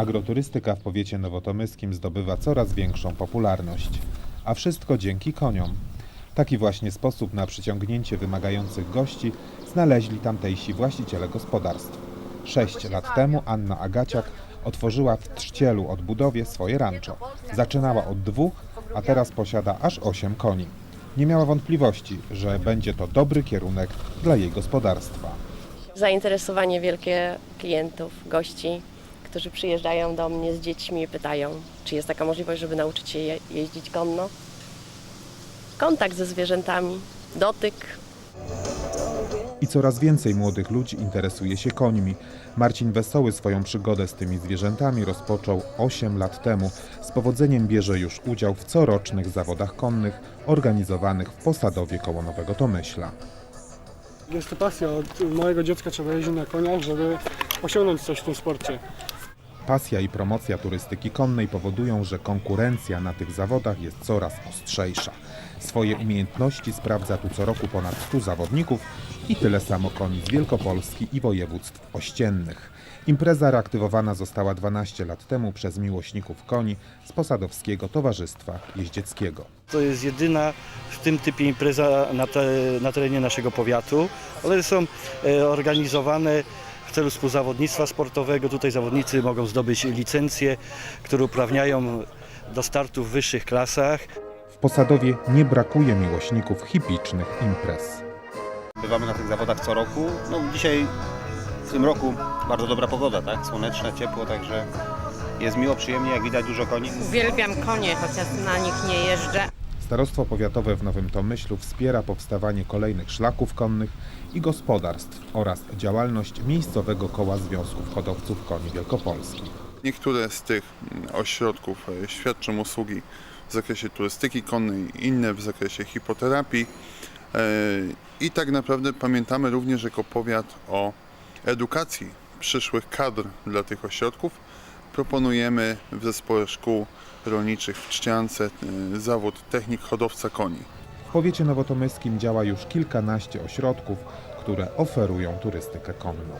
Agroturystyka w powiecie nowotomyskim zdobywa coraz większą popularność. A wszystko dzięki koniom. Taki właśnie sposób na przyciągnięcie wymagających gości znaleźli tamtejsi właściciele gospodarstw. Sześć lat temu Anna Agaciak otworzyła w Trzcielu odbudowie swoje rancho. Zaczynała od dwóch, a teraz posiada aż osiem koni. Nie miała wątpliwości, że będzie to dobry kierunek dla jej gospodarstwa. zainteresowanie wielkie klientów, gości, którzy przyjeżdżają do mnie z dziećmi i pytają, czy jest taka możliwość, żeby nauczyć się je, jeździć konno. Kontakt ze zwierzętami, dotyk, I coraz więcej młodych ludzi interesuje się końmi. Marcin Wesoły swoją przygodę z tymi zwierzętami rozpoczął 8 lat temu. Z powodzeniem bierze już udział w corocznych zawodach konnych organizowanych w Posadowie koło Nowego Tomyśla. Jest to pasja. Od małego dziecka trzeba jeździć na koniach, żeby osiągnąć coś w tym sporcie. Pasja i promocja turystyki konnej powodują, że konkurencja na tych zawodach jest coraz ostrzejsza. Swoje umiejętności sprawdza tu co roku ponad 100 zawodników i tyle samo koni z Wielkopolski i województw ościennych. Impreza reaktywowana została 12 lat temu przez miłośników koni z Posadowskiego Towarzystwa Jeździeckiego. To jest jedyna w tym typie impreza na, te, na terenie naszego powiatu. One są e, organizowane w celu współzawodnictwa sportowego. Tutaj zawodnicy mogą zdobyć licencje, które uprawniają do startu w wyższych klasach. W Posadowie nie brakuje miłośników hipicznych imprez. Bywamy na tych zawodach co roku. No dzisiaj w tym roku bardzo dobra pogoda, tak? Słoneczne, ciepło, także jest miło, przyjemnie, jak widać dużo koni. Uwielbiam konie, chociaż na nich nie jeżdżę. Starostwo Powiatowe w Nowym Tomyślu wspiera powstawanie kolejnych szlaków konnych i gospodarstw oraz działalność miejscowego koła związków hodowców koni wielkopolskich. Niektóre z tych mm, ośrodków e, świadczą usługi w zakresie turystyki konnej, inne w zakresie hipoterapii. E, I tak naprawdę pamiętamy również jako powiat o edukacji przyszłych kadr dla tych ośrodków. Proponujemy w zespole szkół rolniczych w Czciance e, zawód technik hodowca koni. W powiecie nowotomyskim działa już kilkanaście ośrodków, które oferują turystykę konną.